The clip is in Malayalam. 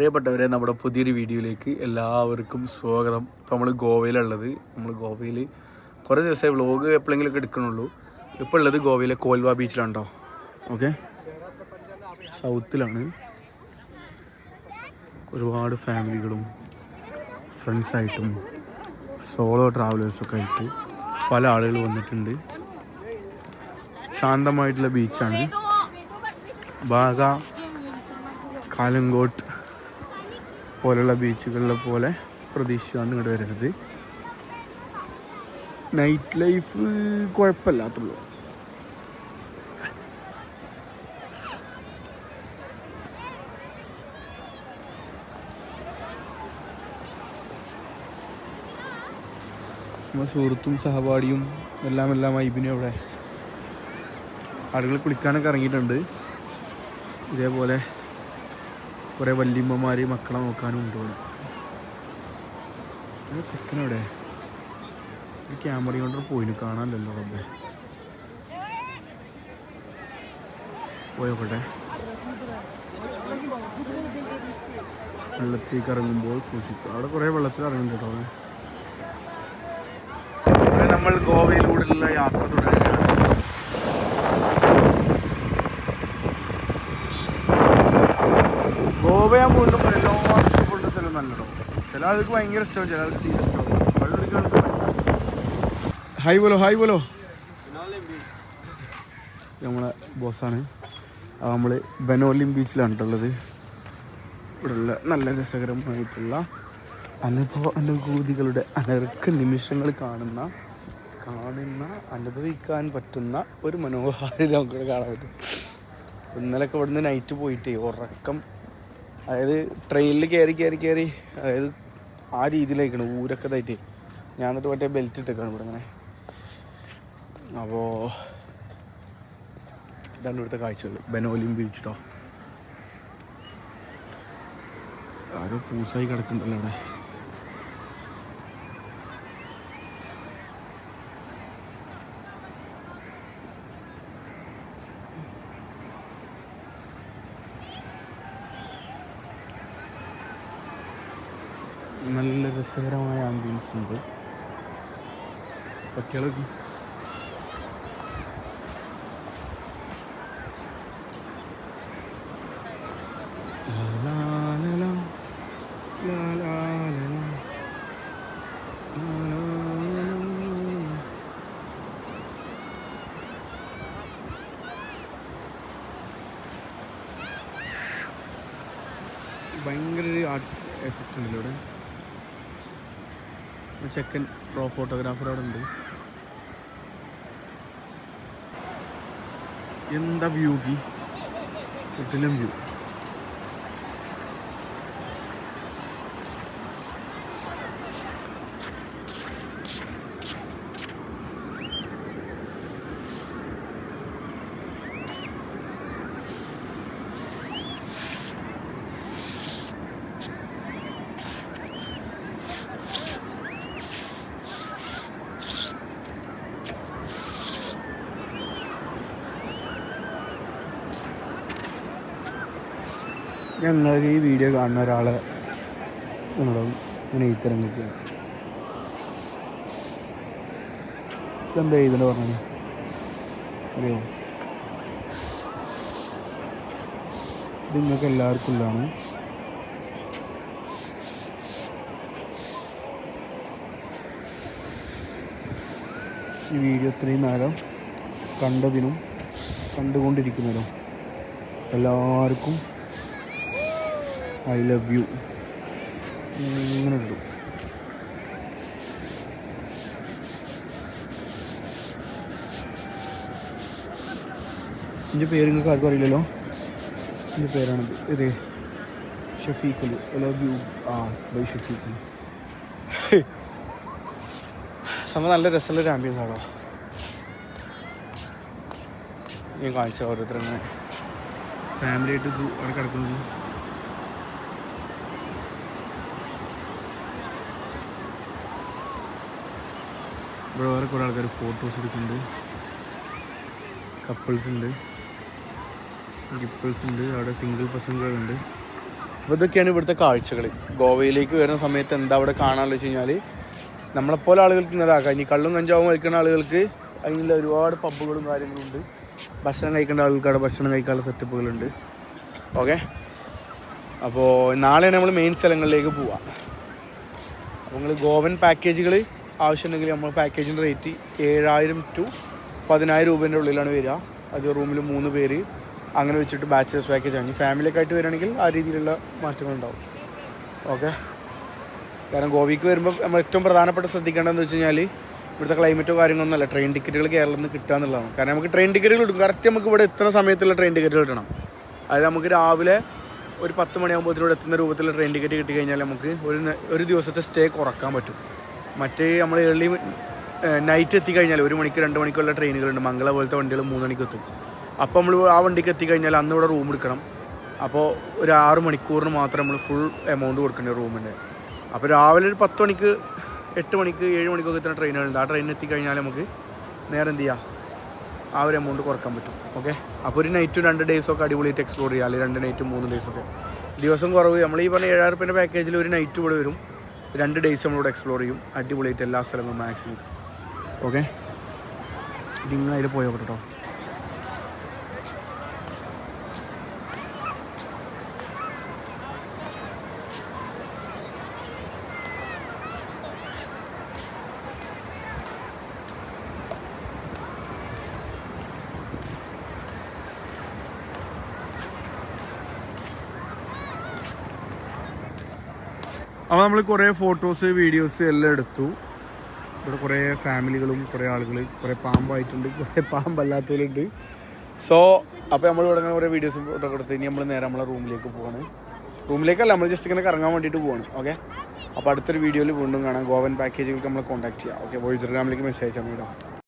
പ്രിയപ്പെട്ടവരെ നമ്മുടെ പുതിയൊരു വീഡിയോയിലേക്ക് എല്ലാവർക്കും സ്വാഗതം. ഇപ്പോൾ നമ്മൾ ഗോവയിലുള്ളത്. നമ്മൾ ഗോവയിൽ കുറേ ദിവസമായി വ്ളോഗ് എപ്പോഴെങ്കിലുമൊക്കെ എടുക്കണുള്ളൂ. ഇപ്പോൾ ഉള്ളത് ഗോവയിലെ കോൽവ ബീച്ചിലാണ്ടോ ഓക്കെ? സൗത്തിലാണ്. ഒരുപാട് ഫാമിലികളും ഫ്രണ്ട്സായിട്ടും സോളോ ട്രാവലേഴ്സൊക്കെ ആയിട്ട് പല ആളുകൾ വന്നിട്ടുണ്ട്. ശാന്തമായിട്ടുള്ള ബീച്ചാണ്. ബാഗ കാലങ്കോട്ട് പോലുള്ള ബീച്ചുകളിലെ പോലെ പ്രതീക്ഷിച്ചാണ് ഇങ്ങോട്ട് വരരുത്. നൈറ്റ് ലൈഫ് കുഴപ്പമില്ലാത്തുള്ളൂ. നമ്മുടെ സുഹൃത്തും സഹപാഠിയും എല്ലാം എല്ലാം ഐബിനും അവിടെ ആളുകൾ കുളിക്കാനൊക്കെ ഇറങ്ങിയിട്ടുണ്ട്. ഇതേപോലെ കുറേ വല്യമ്മമാർ മക്കളെ നോക്കാനും ഇവിടെ ചെക്കനവിടെ ഒരു ക്യാമറ കൊണ്ട് പോയിന്. കാണാനല്ലോ അവിടെ പോയോട്ടെ വെള്ളത്തേക്ക് ഇറങ്ങുമ്പോൾ സൂക്ഷിക്കും അവിടെ കുറേ വെള്ളത്തിൽ ഇറങ്ങുന്നുണ്ട് കേട്ടോ നമ്മൾ ഗോവയിലൂടെയുള്ള യാത്ര തുടരുകയാണ് ഗോവ ഞാൻ വീണ്ടും എല്ലാവർക്കും ഇഷ്ടപ്പെടുന്ന സ്ഥലം നല്ലതോ ചില ആൾക്ക് ഭയങ്കര ഇഷ്ടമാണ് ഹായ് ബോലോ ഹായ് ബോലോ നമ്മളെ ബോസാണ്. നമ്മൾ ബനോലിം ബീച്ചിലാണ് ഉള്ളത്. ഇവിടെയുള്ള നല്ല രസകരമായിട്ടുള്ള അനുഭവ അനുഭൂതികളുടെ അനർക്ക നിമിഷങ്ങൾ കാണുന്ന കാണുന്ന അനുഭവിക്കാൻ പറ്റുന്ന ഒരു മനോഹാരിത നമുക്ക് കാണാൻ പറ്റും. ഇന്നലൊക്കെ ഇവിടുന്ന് നൈറ്റ് പോയിട്ട് ഉറക്കം. അതായത് ട്രെയിനിൽ കയറി കയറി കയറി അതായത് ആ രീതിയിലേക്കാണ് ഊരൊക്കെ ഇതായിട്ട്. ഞാൻ എന്നിട്ട് മറ്റേ ബെൽറ്റ് ഇട്ടേക്കാണ് ഇവിടെ ഇങ്ങനെ. അപ്പോൾ ഇതാണ് ഇവിടുത്തെ കാഴ്ചകൾ. ബനോലിയും ബീച്ച് കേട്ടോ ആരോ പൂസായി കിടക്കുന്നുണ്ടല്ലോ അവിടെ. നല്ല രസകരമായ ആംബിയൻസ് ഉണ്ട്. പറ്റിയാളെ ഭയങ്കര ഒരു ആർട്ട് എഫക്റ്റ് ഉണ്ടല്ലോ ഇവിടെ. ചെക്കൻ പ്രോ ഫോട്ടോഗ്രാഫർ അവിടെ ഉണ്ട്. എന്താ വ്യൂ കിട്ടിലും വ്യൂ ഞങ്ങൾ ഈ വീഡിയോ കാണുന്ന ഒരാളെ നിങ്ങളും ഇങ്ങനെ എഴുത്തിറങ്ങിക്കുകയാണ് ഇതെന്താ എഴുതണ പറഞ്ഞു അറിയോ? ഇത് നിങ്ങൾക്ക് എല്ലാവർക്കും ഉള്ളതാണ്. ഈ വീഡിയോ ഇത്രയും നേരം കണ്ടതിനും കണ്ടുകൊണ്ടിരിക്കുന്നതിനും എല്ലാവർക്കും ഐ ലവ് യു. ഇങ്ങനെ ഇടും. എന്റെ പേര് നിങ്ങൾക്ക് ആർക്കും അറിയില്ലല്ലോ? എന്റെ പേരാണ് ഇത്. Shafeeq Ali I love you. ആ ബൈ ഷഫീഖ് അലി സംഭവം നല്ല രസമുള്ള ഒരു ആംബിയൻസ് ആണോ? ഞാൻ കാണിച്ച ഓരോരുത്തരങ്ങനെ ഫാമിലി ആയിട്ട് ഇത് അവിടെ കിടക്കുന്നത്. ഇവിടെ വേറെ കുറേ ആൾക്കാർ ഫോട്ടോസ് എടുക്കുന്നുണ്ട്. കപ്പിൾസ് ഉണ്ട്. ഗിപ്പിൾസ് ഉണ്ട്. അവിടെ സിംഗിൾ പസങ്ങളുണ്ട് അപ്പോൾ ഇതൊക്കെയാണ് ഇവിടുത്തെ കാഴ്ചകൾ ഗോവയിലേക്ക് വരുന്ന സമയത്ത് എന്താ അവിടെ കാണാമെന്ന് വെച്ച് കഴിഞ്ഞാൽ നമ്മളെപ്പോലെ ആളുകൾക്ക് ഇന്നതാക്കാം ഇനി കള്ളും കഞ്ചാവും കഴിക്കുന്ന ആളുകൾക്ക് അതിനുള്ള ഒരുപാട് പബ്ബുകളും കാര്യങ്ങളും ഉണ്ട്. ഭക്ഷണം കഴിക്കേണ്ട ആളുകൾക്ക് അവിടെ ഭക്ഷണം കഴിക്കാനുള്ള സെറ്റപ്പുകളുണ്ട് ഓക്കെ അപ്പോൾ നാളെയാണ് നമ്മൾ മെയിൻ സ്ഥലങ്ങളിലേക്ക് പോവാം. അപ്പോൾ നിങ്ങൾ ഗോവൻ പാക്കേജുകൾ ആവശ്യമുണ്ടെങ്കിൽ നമ്മൾ പാക്കേജിന്റെ റേറ്റ് ഏഴായിരം ടു പതിനായിരം രൂപേന്റെ ഉള്ളിലാണ് വരിക. അത് റൂമിൽ മൂന്ന് പേര്. അങ്ങനെ വെച്ചിട്ട് ബാച്ചിലേഴ്സ് പാക്കേജ് ആണ്. ഫാമിലിയൊക്കെ ആയിട്ട് വരികയാണെങ്കിൽ ആ രീതിയിലുള്ള മാറ്റങ്ങളുണ്ടാവും ഓക്കെ കാരണം ഗോവയ്ക്ക് വരുമ്പോൾ നമ്മൾ ഏറ്റവും പ്രധാനപ്പെട്ട ശ്രദ്ധിക്കേണ്ടതെന്ന് വെച്ച് കഴിഞ്ഞാൽ ഇവിടുത്തെ ക്ലൈമറ്റോ കാര്യങ്ങളൊന്നുമല്ല ട്രെയിൻ ടിക്കറ്റുകൾ കേരളത്തിൽ നിന്ന് കിട്ടുക എന്നുള്ളതാണ്. കാരണം നമുക്ക് ട്രെയിൻ ടിക്കറ്റുകൾ കിട്ടും. കറക്റ്റ് നമുക്ക് ഇവിടെ എത്തുന്ന സമയത്തുള്ള ട്രെയിൻ ടിക്കറ്റുകൾ കിട്ടണം. അതായത് നമുക്ക് രാവിലെ ഒരു പത്ത് മണിയാകുമ്പോൾ ഇവിടെ എത്തുന്ന രൂപത്തിലുള്ള ട്രെയിൻ ടിക്കറ്റ് കിട്ടി കഴിഞ്ഞാൽ നമുക്ക് ഒരു ഒരു ദിവസത്തെ സ്റ്റേ കുറയ്ക്കാൻ പറ്റും. മറ്റേ നമ്മൾ ഏർലി നൈറ്റ് എത്തിക്കഴിഞ്ഞാൽ ഒരു മണിക്ക് രണ്ട് മണിക്കുള്ള ട്രെയിനുകളുണ്ട് മംഗള പോലത്തെ വണ്ടികൾ മൂന്ന് മണിക്ക് എത്തും അപ്പോൾ നമ്മൾ ആ വണ്ടിക്ക് എത്തിക്കഴിഞ്ഞാൽ അന്ന് ഇവിടെ റൂം എടുക്കണം. അപ്പോൾ ഒരു ആറ് മണിക്കൂറിന് മാത്രം നമ്മൾ ഫുൾ എമൗണ്ട് കൊടുക്കേണ്ട റൂമിന്റെ അപ്പോൾ രാവിലെ ഒരു പത്ത് മണിക്ക് എട്ട് മണിക്ക് ഏഴ് മണിക്കൊക്കെ എത്തുന്ന ട്രെയിനുകളുണ്ട് ആ ട്രെയിനിൽ എത്തിക്കഴിഞ്ഞാൽ നമുക്ക് നേരെ എന്ത് ചെയ്യാം? ആ ഒരു എമൗണ്ട് കുറയ്ക്കാൻ പറ്റും. ഓക്കെ അപ്പോൾ ഒരു നൈറ്റും രണ്ട് ഡേയ്സൊക്കെ അടിപൊളിയായിട്ട് എക്സ്പ്ലോർ ചെയ്യാം. അല്ലെങ്കിൽ രണ്ട് നൈറ്റും മൂന്ന് ഡേയ്സൊക്കെ ദിവസം കുറവ്. നമ്മൾ ഈ പറഞ്ഞ ഏഴായിരം റുപ്യന്റെ പാക്കേജിൽ ഒരു നൈറ്റ് ഇവിടെ വരും. രണ്ട് ഡേയ്സ് നമ്മളിവിടെ എക്സ്പ്ലോർ ചെയ്യും. അടിപൊളിയായിട്ട് എല്ലാ സ്ഥലങ്ങളും മാക്സിമം ഓക്കെ നിങ്ങൾ അതിൽ പോയോ കേട്ടോ അപ്പോൾ നമ്മൾ കുറേ ഫോട്ടോസ് വീഡിയോസ് എല്ലാം എടുത്തു. ഇവിടെ കുറേ ഫാമിലികളും കുറേ ആളുകൾ കുറേ പാമ്പായിട്ടുണ്ട് കുറേ പാമ്പല്ലാത്തവരുണ്ട്. സോ അപ്പോൾ നമ്മൾ ഇവിടെ കുറേ വീഡിയോസും ഫോട്ടോ ഒക്കെ എടുത്ത്. ഇനി നമ്മൾ നേരെ നമ്മളെ റൂമിലേക്ക് പോവാണ്. റൂമിലേക്കല്ല നമ്മൾ ജസ്റ്റ് ഇങ്ങനെ കറങ്ങാൻ വേണ്ടിയിട്ട് പോവാണ് ഓക്കെ അപ്പോൾ അടുത്തൊരു വീഡിയോയിൽ വീണ്ടും കാണാം. ഗോവൻ പാക്കേജുകൾക്ക് നമ്മൾ കോൺടാക്ട് ചെയ്യാം ഓക്കെ വോയിസ് ഇൻസ്റ്റാഗ്രാമിലേക്ക് മെസ്സേജ് അയച്ചാൽ മതി